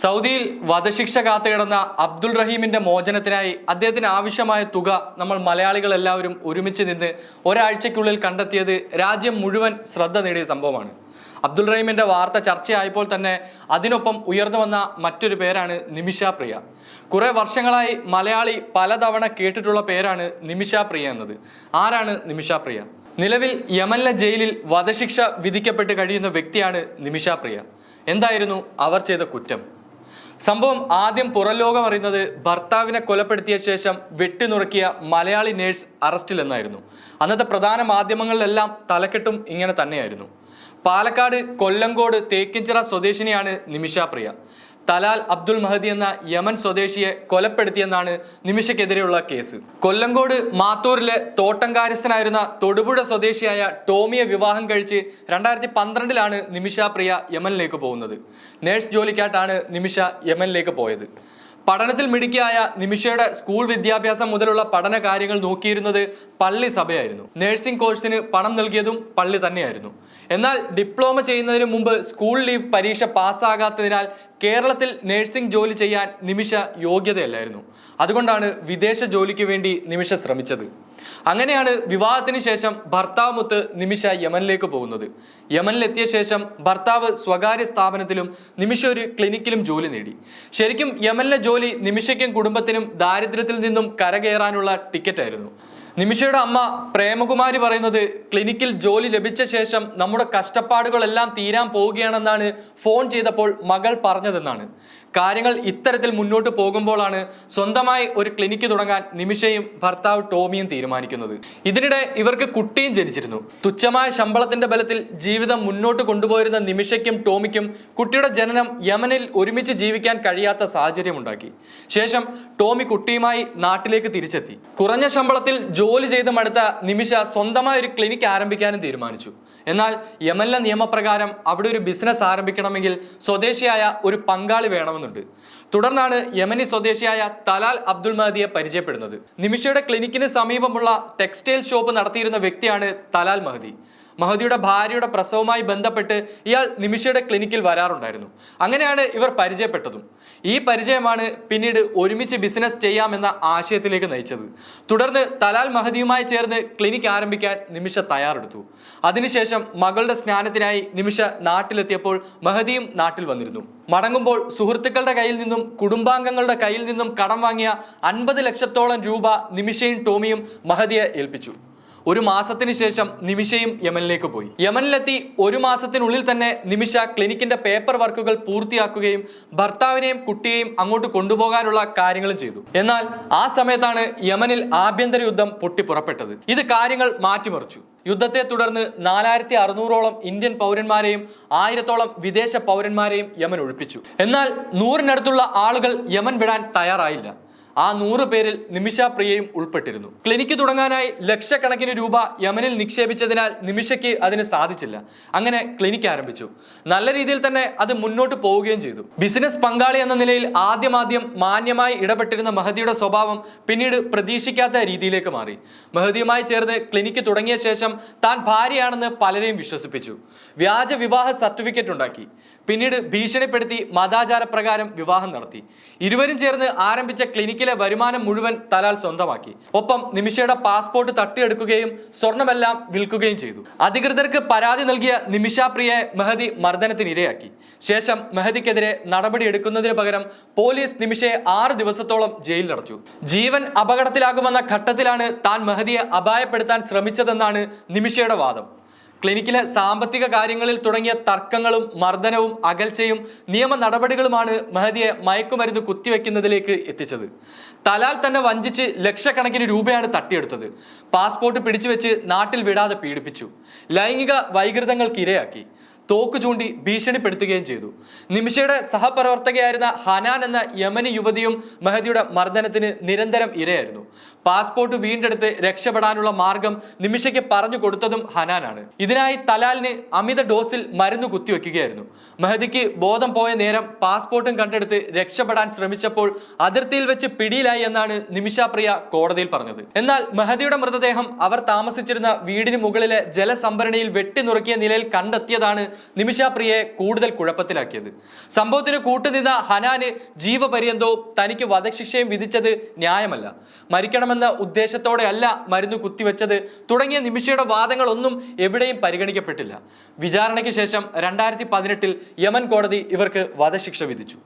സൗദിയിൽ വധശിക്ഷ കാത്തുകിടന്ന അബ്ദുൾ റഹീമിന്റെ മോചനത്തിനായി അദ്ദേഹത്തിന് ആവശ്യമായ തുക നമ്മൾ മലയാളികൾ എല്ലാവരും ഒരുമിച്ച് നിന്ന് ഒരാഴ്ചയ്ക്കുള്ളിൽ കണ്ടെത്തിയത് രാജ്യം മുഴുവൻ ശ്രദ്ധ നേടിയ സംഭവമാണ്. അബ്ദുൾ റഹീമിന്റെ വാർത്ത ചർച്ചയായപ്പോൾ തന്നെ അതിനൊപ്പം ഉയർന്നു വന്ന മറ്റൊരു പേരാണ് നിമിഷ പ്രിയ. കുറെ വർഷങ്ങളായി മലയാളി പലതവണ കേട്ടിട്ടുള്ള പേരാണ് നിമിഷ പ്രിയ എന്നത്. ആരാണ് നിമിഷ പ്രിയ? നിലവിൽ യമനിലെ ജയിലിൽ വധശിക്ഷ വിധിക്കപ്പെട്ട് കഴിയുന്ന വ്യക്തിയാണ് നിമിഷ പ്രിയ. എന്തായിരുന്നു അവർ ചെയ്ത കുറ്റം? സംഭവം ആദ്യം പുറലോകം അറിയുന്നത് ഭർത്താവിനെ കൊലപ്പെടുത്തിയ ശേഷം വെട്ടിനുറുക്കിയ മലയാളി നേഴ്സ് അറസ്റ്റിലെന്നായിരുന്നു. അന്നത്തെ പ്രധാന മാധ്യമങ്ങളിലെല്ലാം തലക്കെട്ടും ഇങ്ങനെ തന്നെയായിരുന്നു. Palakkad Kollengode Thekkinchira സ്വദേശിനിയാണ് Nimisha Priya. Talal Abdul Mahdi എന്ന യമൻ സ്വദേശിയെ കൊലപ്പെടുത്തിയെന്നാണ് നിമിഷയ്ക്കെതിരെയുള്ള കേസ്. കൊല്ലങ്കോട് മാത്തൂരിലെ തോട്ടംകാരസ്ഥനായിരുന്ന തൊടുപുഴ സ്വദേശിയായ ടോമിയെ വിവാഹം കഴിച്ച് രണ്ടായിരത്തി പന്ത്രണ്ടിലാണ് നിമിഷ പ്രിയ യമനിലേക്ക് പോകുന്നത്. നേഴ്സ് ജോലിക്കായിട്ടാണ് നിമിഷ യമനിലേക്ക് പോയത്. പഠനത്തിൽ മിടുക്കിയായ നിമിഷയുടെ സ്കൂൾ വിദ്യാഭ്യാസം മുതലുള്ള പഠന കാര്യങ്ങൾ നോക്കിയിരുന്നത് പള്ളി സഭയായിരുന്നു. നഴ്സിംഗ് കോഴ്സിന് പണം നൽകിയതും പള്ളി തന്നെയായിരുന്നു. എന്നാൽ ഡിപ്ലോമ ചെയ്യുന്നതിന് മുമ്പ് സ്കൂൾ ലീവ് പരീക്ഷ പാസ്സാകാത്തതിനാൽ കേരളത്തിൽ നഴ്സിംഗ് ജോലി ചെയ്യാൻ നിമിഷ യോഗ്യതയല്ലായിരുന്നു. അതുകൊണ്ടാണ് വിദേശ ജോലിക്ക് വേണ്ടി നിമിഷ ശ്രമിച്ചത്. അങ്ങനെയാണ് വിവാഹത്തിന് ശേഷം ഭർത്താവ് മുത്ത് നിമിഷ യമനിലേക്ക് പോകുന്നത്. യമനിലെത്തിയ ശേഷം ഭർത്താവ് സ്വകാര്യ സ്ഥാപനത്തിലും നിമിഷ ഒരു ക്ലിനിക്കിലും ജോലി നേടി. ശരിക്കും യമനിലെ ജോലി നിമിഷയ്ക്കും കുടുംബത്തിനും ദാരിദ്ര്യത്തിൽ നിന്നും കരകയറാനുള്ള ടിക്കറ്റായിരുന്നു. നിമിഷയുടെ അമ്മ പ്രേമകുമാരി പറയുന്നത് ക്ലിനിക്കിൽ ജോലി ലഭിച്ച ശേഷം നമ്മുടെ കഷ്ടപ്പാടുകളെല്ലാം തീരാൻ പോവുകയാണെന്നാണ് ഫോൺ ചെയ്തപ്പോൾ മകൾ പറഞ്ഞതെന്നാണ്. കാര്യങ്ങൾ ഇത്തരത്തിൽ മുന്നോട്ട് പോകുമ്പോഴാണ് സ്വന്തമായി ഒരു ക്ലിനിക്ക് തുടങ്ങാൻ നിമിഷയും ഭർത്താവ് ടോമിയും തീരുമാനിക്കുന്നത്. ഇതിനിടെ ഇവർക്ക് കുട്ടിയും ജനിച്ചിരുന്നു. തുച്ഛമായ ശമ്പളത്തിന്റെ ബലത്തിൽ ജീവിതം മുന്നോട്ട് കൊണ്ടുപോയിരുന്ന നിമിഷയ്ക്കും ടോമിക്കും കുട്ടിയുടെ ജനനം യമനിൽ ഒരുമിച്ച് ജീവിക്കാൻ കഴിയാത്ത സാഹചര്യമുണ്ടാക്കി. ശേഷം ടോമി കുട്ടിയുമായി നാട്ടിലേക്ക് തിരിച്ചെത്തി. കുറഞ്ഞ ശമ്പളത്തിൽ ചെയ്ത് മടുത്ത നിമിഷ സ്വന്തമായ ഒരു ക്ലിനിക്ക് ആരംഭിക്കാനും തീരുമാനിച്ചു. എന്നാൽ യമനിലെ നിയമപ്രകാരം അവിടെ ഒരു ബിസിനസ് ആരംഭിക്കണമെങ്കിൽ സ്വദേശിയായ ഒരു പങ്കാളി വേണമെന്നുണ്ട്. തുടർന്നാണ് യമനി സ്വദേശിയായ തലാൽ അബ്ദുൾ മഹദിയെ പരിചയപ്പെടുന്നത്. നിമിഷയുടെ ക്ലിനിക്കിന് സമീപമുള്ള ടെക്സ്റ്റൈൽ ഷോപ്പ് നടത്തിയിരുന്ന വ്യക്തിയാണ് തലാൽ മഹദി. മഹദിയുടെ ഭാര്യയുടെ പ്രസവവുമായി ബന്ധപ്പെട്ട് ഇയാൾ നിമിഷയുടെ ക്ലിനിക്കിൽ വരാറുണ്ടായിരുന്നു. അങ്ങനെയാണ് ഇവർ പരിചയപ്പെട്ടതും. ഈ പരിചയമാണ് പിന്നീട് ഒരുമിച്ച് ബിസിനസ് ചെയ്യാമെന്ന ആശയത്തിലേക്ക് നയിച്ചത്. തുടർന്ന് തലാൽ മഹദിയുമായി ചേർന്ന് ക്ലിനിക്ക് ആരംഭിക്കാൻ നിമിഷ തയ്യാറെടുത്തു. അതിനുശേഷം മകളുടെ സ്നാനത്തിനായി നിമിഷ നാട്ടിലെത്തിയപ്പോൾ മഹദിയും നാട്ടിൽ വന്നിരുന്നു. മടങ്ങുമ്പോൾ സുഹൃത്തുക്കളുടെ കയ്യിൽ നിന്നും കുടുംബാംഗങ്ങളുടെ കയ്യിൽ നിന്നും കടം വാങ്ങിയ അൻപത് ലക്ഷത്തോളം രൂപ നിമിഷയും ടോമിയും മഹദിയെ ഏൽപ്പിച്ചു. ഒരു മാസത്തിന് ശേഷം നിമിഷയും യമനിലേക്ക് പോയി. യമനിലെത്തി ഒരു മാസത്തിനുള്ളിൽ തന്നെ നിമിഷ ക്ലിനിക്കിന്റെ പേപ്പർ വർക്കുകൾ പൂർത്തിയാക്കുകയും ഭർത്താവിനെയും കുട്ടിയെയും അങ്ങോട്ട് കൊണ്ടുപോകാനുള്ള കാര്യങ്ങളും ചെയ്തു. എന്നാൽ ആ സമയത്താണ് യമനിൽ ആഭ്യന്തര യുദ്ധം പൊട്ടിപ്പുറപ്പെട്ടത്. ഇത് കാര്യങ്ങൾ മാറ്റിമറിച്ചു. യുദ്ധത്തെ തുടർന്ന് നാലായിരത്തി അറുന്നൂറോളം ഇന്ത്യൻ പൗരന്മാരെയും ആയിരത്തോളം വിദേശ പൗരന്മാരെയും യമൻ ഒഴിപ്പിച്ചു. എന്നാൽ നൂറിനടുത്തുള്ള ആളുകൾ യമൻ വിടാൻ തയ്യാറായില്ല. ആ നൂറ് പേരിൽ നിമിഷ പ്രിയയും ഉൾപ്പെട്ടിരുന്നു. ക്ലിനിക്ക് തുടങ്ങാനായി ലക്ഷക്കണക്കിന് രൂപ യമനിൽ നിക്ഷേപിച്ചതിനാൽ നിമിഷയ്ക്ക് അതിന് സാധിച്ചില്ല. അങ്ങനെ ക്ലിനിക്ക് ആരംഭിച്ചു. നല്ല രീതിയിൽ തന്നെ അത് മുന്നോട്ട് പോവുകയും ചെയ്തു. ബിസിനസ് പങ്കാളി എന്ന നിലയിൽ ആദ്യമാദ്യം മാന്യമായി ഇടപെട്ടിരുന്ന മഹദിയുടെ സ്വഭാവം പിന്നീട് പ്രതീക്ഷിക്കാത്ത രീതിയിലേക്ക് മാറി. മഹദിയുമായി ചേർന്ന് ക്ലിനിക്ക് തുടങ്ങിയ ശേഷം താൻ ഭാര്യയാണെന്ന് പലരെയും വിശ്വസിപ്പിച്ചു. വ്യാജ വിവാഹ സർട്ടിഫിക്കറ്റ് ഉണ്ടാക്കി. പിന്നീട് ഭീഷണിപ്പെടുത്തി മതാചാരപ്രകാരം വിവാഹം നടത്തി. ഇരുവരും ചേർന്ന് ആരംഭിച്ച ക്ലിനിക്കിലെ വരുമാനം മുഴുവൻ തലാൽ സ്വന്തമാക്കി. ഒപ്പം നിമിഷയുടെ പാസ്പോർട്ട് തട്ടിയെടുക്കുകയും സ്വർണമെല്ലാം വിൽക്കുകയും ചെയ്തു. അധികൃതർക്ക് പരാതി നൽകിയ നിമിഷ പ്രിയയെ മെഹദി മർദ്ദനത്തിന് ഇരയാക്കി. ശേഷം മെഹദിക്കെതിരെ നടപടിയെടുക്കുന്നതിന് പകരം പോലീസ് നിമിഷയെ ആറ് ദിവസത്തോളം ജയിലിലടച്ചു ജീവൻ അപകടത്തിലാകുമെന്ന ഘട്ടത്തിലാണ് താൻ മെഹദിയെ അപായപ്പെടുത്താൻ ശ്രമിച്ചതെന്നാണ് നിമിഷയുടെ വാദം. ക്ലിനിക്കിലെ സാമ്പത്തിക കാര്യങ്ങളിൽ തുടങ്ങിയ തർക്കങ്ങളും മർദ്ദനവും അകൽച്ചയും നിയമ നടപടികളുമാണ് മഹദിയെ മയക്കുമരുന്ന് കുത്തിവെക്കുന്നതിലേക്ക് എത്തിച്ചത്. തലാൽ തന്നെ വഞ്ചിച്ച് ലക്ഷക്കണക്കിന് രൂപയാണ് തട്ടിയെടുത്തത്. പാസ്പോർട്ട് പിടിച്ചു വെച്ച് നാട്ടിൽ വിടാതെ പീഡിപ്പിച്ചു. ലൈംഗിക വൈകൃതങ്ങൾക്ക് ഇരയാക്കി തോക്ക് ചൂണ്ടി ഭീഷണിപ്പെടുത്തുകയും ചെയ്തു. നിമിഷയുടെ സഹപ്രവർത്തകയായിരുന്ന ഹനാൻ എന്ന യമനി യുവതിയും മെഹദിയുടെ മർദ്ദനത്തിന് നിരന്തരം ഇരയായിരുന്നു. പാസ്പോർട്ട് വീണ്ടെടുത്ത് രക്ഷപ്പെടാനുള്ള മാർഗം നിമിഷയ്ക്ക് പറഞ്ഞു കൊടുത്തതും ഹനാനാണ്. ഇതിനായി തലാലിന് അമിത ഡോസിൽ മരുന്ന് കുത്തിവെക്കുകയായിരുന്നു. മെഹദിക്ക് ബോധം പോയ നേരം പാസ്പോർട്ടും കണ്ടെടുത്ത് രക്ഷപ്പെടാൻ ശ്രമിച്ചപ്പോൾ അതിർത്തിയിൽ വെച്ച് പിടിയിലായി എന്നാണ് നിമിഷ പ്രിയ കോടതിയിൽ പറഞ്ഞത്. എന്നാൽ മെഹദിയുടെ മൃതദേഹം അവർ താമസിച്ചിരുന്ന വീടിന് മുകളിലെ ജലസംഭരണിയിൽ വെട്ടിനുറുക്കിയ നിലയിൽ കണ്ടെത്തിയതാണ് നിമിഷ പ്രിയയെ കൂടുതൽ കുഴപ്പത്തിലാക്കിയത്. സംഭവത്തിന് കൂട്ടുനിന്ന ഹനാന് ജീവപര്യന്തവും തനിക്ക് വധശിക്ഷയും വിധിച്ചത് ന്യായമല്ല. മരിക്കണമെന്ന ഉദ്ദേശത്തോടെയല്ല മരുന്ന് കുത്തിവെച്ചത്. തുടങ്ങിയ നിമിഷയുടെ വാദങ്ങളൊന്നും എവിടെയും പരിഗണിക്കപ്പെട്ടില്ല. വിചാരണയ്ക്ക് ശേഷം രണ്ടായിരത്തി പതിനെട്ടിൽ യമൻ കോടതി ഇവർക്ക് വധശിക്ഷ വിധിച്ചു.